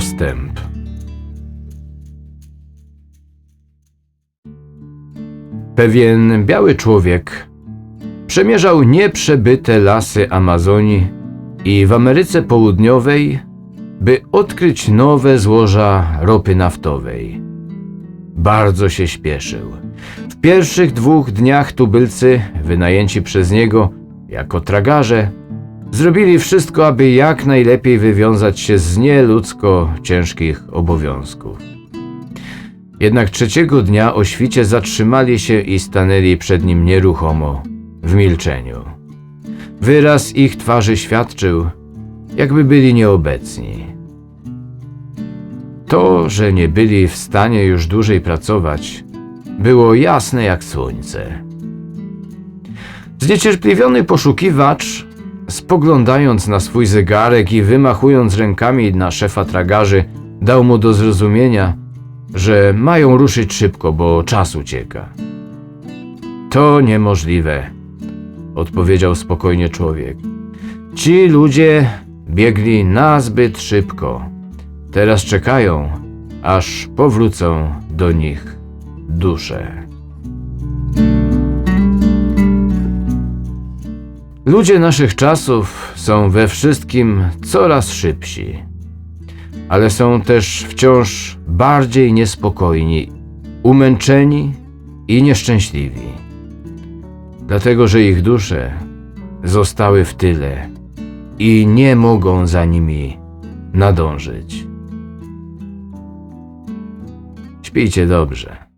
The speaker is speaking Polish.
Postęp. Pewien biały człowiek przemierzał nieprzebyte lasy Amazonii i w Ameryce Południowej, by odkryć nowe złoża ropy naftowej. Bardzo się śpieszył. W pierwszych dwóch dniach tubylcy, wynajęci przez niego jako tragarze, zrobili wszystko, aby jak najlepiej wywiązać się z nieludzko ciężkich obowiązków. Jednak trzeciego dnia o świcie zatrzymali się i stanęli przed nim nieruchomo, w milczeniu. Wyraz ich twarzy świadczył, jakby byli nieobecni. To, że nie byli w stanie już dłużej pracować, było jasne jak słońce. Zniecierpliwiony poszukiwacz, spoglądając na swój zegarek i wymachując rękami na szefa tragarzy, dał mu do zrozumienia, że mają ruszyć szybko, bo czas ucieka. To niemożliwe, odpowiedział spokojnie człowiek. Ci ludzie biegli nazbyt szybko. Teraz czekają, aż powrócą do nich dusze. Ludzie naszych czasów są we wszystkim coraz szybsi, ale są też wciąż bardziej niespokojni, umęczeni i nieszczęśliwi. Dlatego, że ich dusze zostały w tyle i nie mogą za nimi nadążyć. Śpijcie dobrze.